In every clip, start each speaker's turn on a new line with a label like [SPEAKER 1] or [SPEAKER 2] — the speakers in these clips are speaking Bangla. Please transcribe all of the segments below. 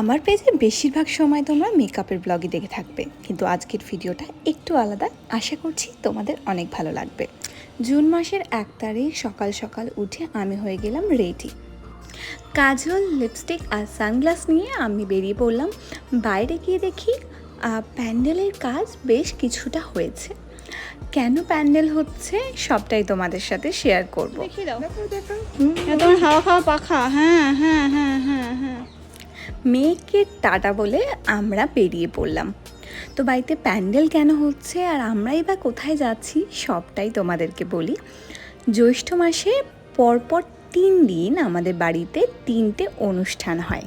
[SPEAKER 1] আমার পেজে বেশিরভাগ সময় তোমরা মেকআপের ব্লগই দেখে থাকবে। কিন্তু আজকের ভিডিওটা একটু আলাদা। আশা করছি তোমাদের অনেক ভালো লাগবে। জুন মাসের এক তারিখ সকাল সকাল উঠে আমি হয়ে গেলাম রেডি কাজল লিপস্টিক আর সানগ্লাস নিয়ে আমি বেরিয়ে পড়লাম। বাইরে গিয়ে দেখি প্যান্ডেলের কাজ বেশ কিছুটা হয়েছে। কেন প্যান্ডেল হচ্ছে সবটাই তোমাদের সাথে শেয়ার করব।
[SPEAKER 2] দেখিয়ে দাও। তোমার হাওয়া খাওয়া পাখা। হ্যাঁ হ্যাঁ হ্যাঁ হ্যাঁ হ্যাঁ।
[SPEAKER 1] মেয়েকে টাটা বলে আমরা বেরিয়ে পড়লাম। তো বাড়িতে প্যান্ডেল কেন হচ্ছে আর আমরাই বা কোথায় যাচ্ছি সবটাই তোমাদেরকে বলি। জ্যৈষ্ঠ মাসে পরপর তিন দিন আমাদের বাড়িতে তিনটে অনুষ্ঠান হয়।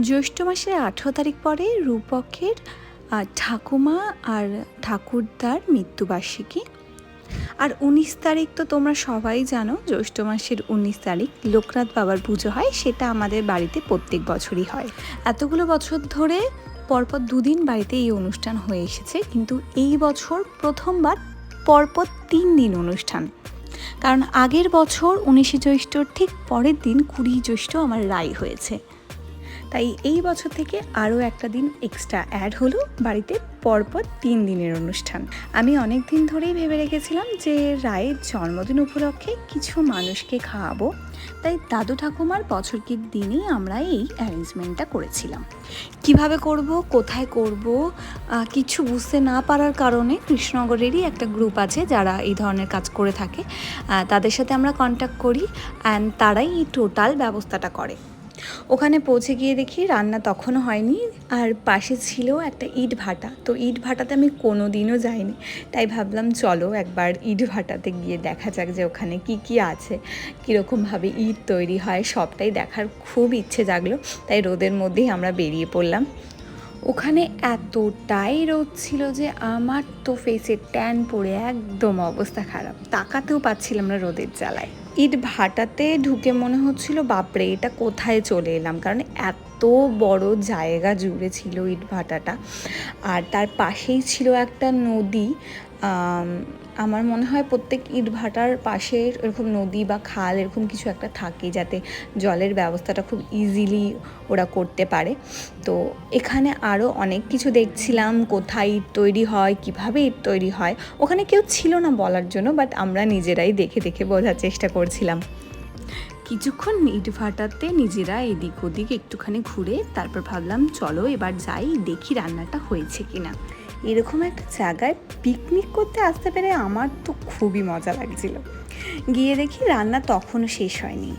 [SPEAKER 1] জ্যৈষ্ঠ মাসের আঠেরো তারিখ পরে রূপকের ঠাকুমা আর ঠাকুরদার মৃত্যুবার্ষিকী। আর উনিশ তারিখ তো তোমরা সবাই জানো, জ্যৈষ্ঠ মাসের উনিশ তারিখ লোকনাথ বাবার পুজো হয়, সেটা আমাদের বাড়িতে প্রত্যেক বছরই হয়। এতগুলো বছর ধরে পরপর দুদিন বাড়িতে এই অনুষ্ঠান হয়ে এসেছে, কিন্তু এই বছর প্রথমবার পরপর তিন দিন অনুষ্ঠান। কারণ আগের বছর উনিশে জ্যৈষ্ঠর ঠিক পরের দিন কুড়ি জ্যৈষ্ঠ আমার রায় হয়েছে। তাই এই বছর থেকে আরও একটা দিন এক্সট্রা অ্যাড হলো বাড়িতে, পরপর তিন দিনের অনুষ্ঠান। আমি অনেক দিন ধরেই ভেবে রেখেছিলাম যে রায়ের জন্মদিন উপলক্ষে কিছু মানুষকে খাওয়াবো, তাই দাদু ঠাকুমার বছরকির দিনেই আমরা এই অ্যারেঞ্জমেন্টটা করেছিলাম। কীভাবে করব, কোথায় করব কিছু বুঝতে না পারার কারণে কৃষ্ণনগরেরই একটা গ্রুপ আছে যারা এই ধরনের কাজ করে থাকে। তাদের সাথে আমরা কন্ট্যাক্ট করি অ্যান্ড তারাই এই টোটাল ব্যবস্থাটা করে। ওখানে পৌঁছে গিয়ে দেখি রান্না তখনও হয়নি, আর পাশে ছিল একটা ইট ভাটা। তো ইট ভাটাতে আমি কোনো দিনও যাইনি। তাই ভাবলাম চলো একবার ইট ভাটাতে গিয়ে দেখা যাক যে ওখানে কি কি আছে, কীরকমভাবে ইট তৈরি হয়, সবটাই দেখার খুব ইচ্ছে জাগলো। তাই রোদের মধ্যেই আমরা বেরিয়ে পড়লাম। ওখানে এতটাই রোদ ছিল যে আমার তো ফেসে ট্যান পড়ে একদম অবস্থা খারাপ। তাকাতেও পাচ্ছিলাম না রোদের জ্বালায়। ইট ভাটাতে ঢুকে মনে হচ্ছিল, বাপরে, এটা কোথায় চলে এলাম? কারণ এত বড় জায়গা জুড়ে ছিল ইট ভাটাটা। আর তার পাশেই ছিল একটা নদী আমার মনে হয় প্রত্যেক ইট ভাটার পাশে এরকম নদী বা খাল এরকম কিছু একটা থাকে যাতে জলের ব্যবস্থাটা খুব ইজিলি ওরা করতে পারে। তো এখানে আরও অনেক কিছু দেখছিলাম, কোথায় ইট তৈরি হয়, কীভাবে ইট তৈরি হয়। ওখানে কেউ ছিল না বলার জন্য বাট আমরা নিজেরাই দেখে দেখে বোঝার চেষ্টা করছিলাম। কিছুক্ষণ ইট ভাটাতে নিজেরা এদিক ওদিক একটুখানি ঘুরে তারপর ভাবলাম, চলো এবার যাই, দেখি রান্নাটা হয়েছে কিনা। এরকম একটা জায়গায় পিকনিক করতে আসতে পেরে আমার তো খুবই মজা লাগছিল। গিয়ে দেখি রান্না তখনও শেষ হয়নি।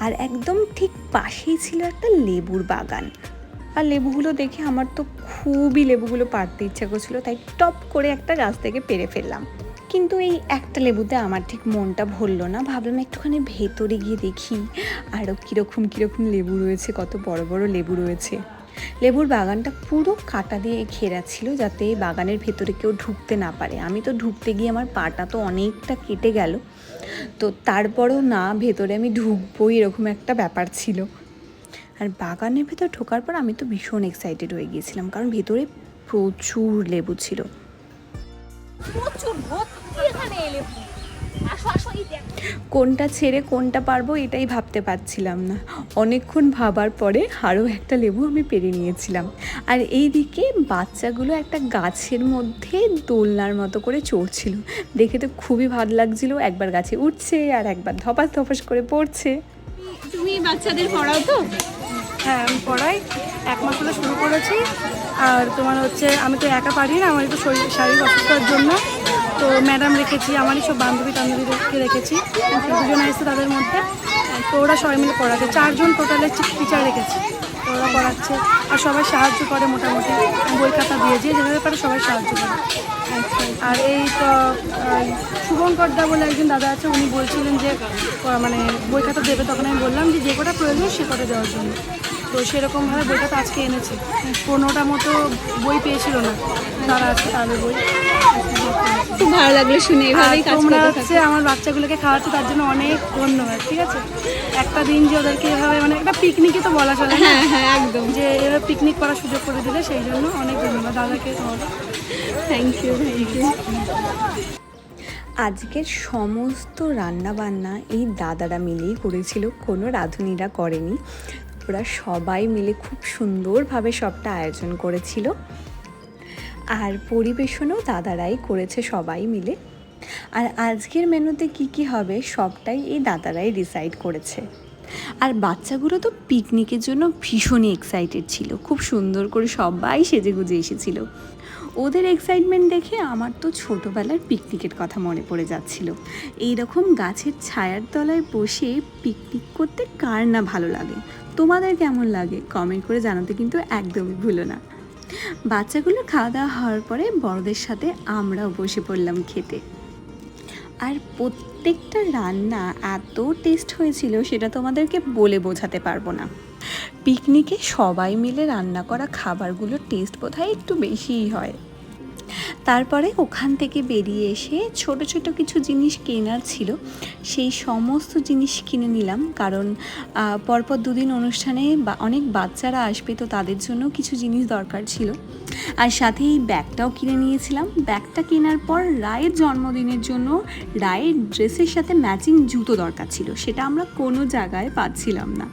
[SPEAKER 1] আর একদম ঠিক পাশেই ছিল একটা লেবুর বাগান। আর লেবুগুলো দেখে আমার তো খুবই লেবুগুলো পাড়তে ইচ্ছা করছিল, তাই টপ করে একটা গাছ থেকে পেরে ফেললাম। কিন্তু এই একটা লেবুতে আমার ঠিক মনটা ভরলো না। ভাবলাম একটুখানি ভেতরে গিয়ে দেখি আরও কীরকম কীরকম লেবু রয়েছে, কত বড় বড় লেবু রয়েছে। লেবুর বাগানটা পুরো কাটা দিয়ে ঘেরা ছিল যাতে বাগানের ভেতরে কেউ ঢুকতে না পারে। আমি তো ঢুকতে গিয়ে আমার পাটা তো অনেকটা কেটে গেল। তো তারপরেও না, ভেতরে আমি ঢুকবো এরকম একটা ব্যাপার ছিল। আর বাগানের ভেতর ঢোকার পর আমি তো ভীষণ এক্সাইটেড হয়ে গিয়েছিলাম, কারণ ভেতরে প্রচুর লেবু ছিল। কোনটা ছেড়ে কোনটা পারব এটাই ভাবতে পারছিলাম না। অনেকক্ষণ ভাবার পরে আরও একটা লেবু আমি পেরে নিয়েছিলাম। আর এই দিকে বাচ্চাগুলো একটা গাছের মধ্যে দোলনার মতো করে চড়ছিল। দেখে তো খুবই ভালো লাগছিল একবার গাছে উঠছে আর একবার ধপাস ধপাস করে পড়ছে।
[SPEAKER 2] তুমি বাচ্চাদের পড়াও তো?
[SPEAKER 3] পড়াই। এক মাস হলে শুরু করেছি। আর তোমার হচ্ছে, আমি তো একা পারি না, আমার একটু শরীর শারীরিক অসুস্থতার জন্য। তো ম্যাডাম রেখেছি, আমারই সব বান্ধবী বান্ধবীদেরকে রেখেছি। দুজন এসেছে তাদের মধ্যে। তো ওরা সবাই মিলে পড়াতে। চারজন টোটালে টিচার রেখেছি। ওরা পড়াচ্ছে আর সবাই সাহায্য করে মোটামুটি। বই খাতা দিয়ে যে যেভাবে পারে সবাই সাহায্য করে। আর এই তো আহ, শুভন কর্দা বলে একজন দাদা আছে উনি বলছিলেন যে মানে বই খাতা দেবে তখন আমি বললাম যে যে কটা প্রয়োজন সে কটা দেওয়ার জন্য। তো সেরকমভাবে বই খাতা আজকে এনেছে। পনেরোটা মতো বই পেয়েছিল না। তারা আজকে তাদের বই।
[SPEAKER 2] ভালো লাগল শুনে এভাবেই কাজ
[SPEAKER 3] তোমরা
[SPEAKER 2] করতে
[SPEAKER 3] হচ্ছে আমার বাচ্চাগুলোকে খাওয়াচ্ছে তার জন্য অনেক ধন্যবাদ ঠিক আছে? একটা দিন যে ওদেরকে এভাবে মানে একটা পিকনিকই তো বলা চলে
[SPEAKER 2] হ্যাঁ হ্যাঁ একদম।
[SPEAKER 3] যে এভাবে পিকনিক করার সুযোগ করে দিলে সেই জন্য অনেক ধন্যবাদ দাদাকে
[SPEAKER 2] থ্যাংক ইউ থ্যাংক ইউ
[SPEAKER 1] আজকের সমস্ত রান্না বান্না এই দাদারা মিলেই করেছিল কোনো রাঁধুনিরা করেনি। ওরা সবাই মিলে খুব সুন্দরভাবে সবটা আয়োজন করেছিল। আর পরিবেশনও দাদারাই করেছে সবাই মিলে। আর আজকের মেনুতে কি কি হবে সবটাই এই দাদারাই ডিসাইড করেছে। আর বাচ্চাগুলো তো পিকনিকের জন্য ভীষণই এক্সাইটেড ছিল। খুব সুন্দর করে সবাই সেজে গুজে এসেছিল। ওদের এক্সাইটমেন্ট দেখে আমার তো ছোটোবেলার পিকনিকের কথা মনে পড়ে যাচ্ছিল। এই রকম গাছের ছায়ার তলায় বসে পিকনিক করতে কার না ভালো লাগে? তোমাদের কেমন লাগে? কমেন্ট করে জানাতে কিন্তু একদমই ভুলো না। বাচ্চাগুলো খাওয়া দাওয়া হওয়ার পরে বড়দের সাথে আমরাও বসে পড়লাম খেতে। আর প্রত্যেকটা রান্না এত টেস্ট হয়েছিল সেটা তোমাদেরকে বলে বোঝাতে পারব না। পিকনিকে সবাই মিলে রান্না করা খাবারগুলোর টেস্ট বোধহয় একটু বেশিই হয়। তারপরে ওখান থেকে বেরিয়ে এসে ছোট ছোট কিছু জিনিস কেনার ছিল। সেই সমস্ত জিনিস কিনে নিলাম। কারণ পরপর দুদিন অনুষ্ঠানে বা, অনেক বাচ্চারা আসবে তো তাদের জন্য কিছু জিনিস দরকার ছিল। আর সাথে এই ব্যাগটাও কিনে নিয়েছিলাম। ব্যাগটা কেনার পর রায়ের জন্মদিনের জন্য রায়ের ড্রেসের সাথে ম্যাচিং জুতো দরকার ছিল। সেটা আমরা কোনো জায়গায় পাচ্ছিলাম না।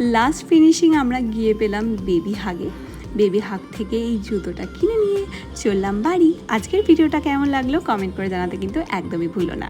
[SPEAKER 1] লাস্ট ফিনিশিং আমরা গিয়ে পেলাম বেবি হাগে। বেবি হাত থেকে এই জুতোটা কিনে নিয়ে চললাম বাড়ি। আজকের ভিডিওটা কেমন লাগল কমেন্ট করে জানাতে কিন্তু একদমই ভুলো না।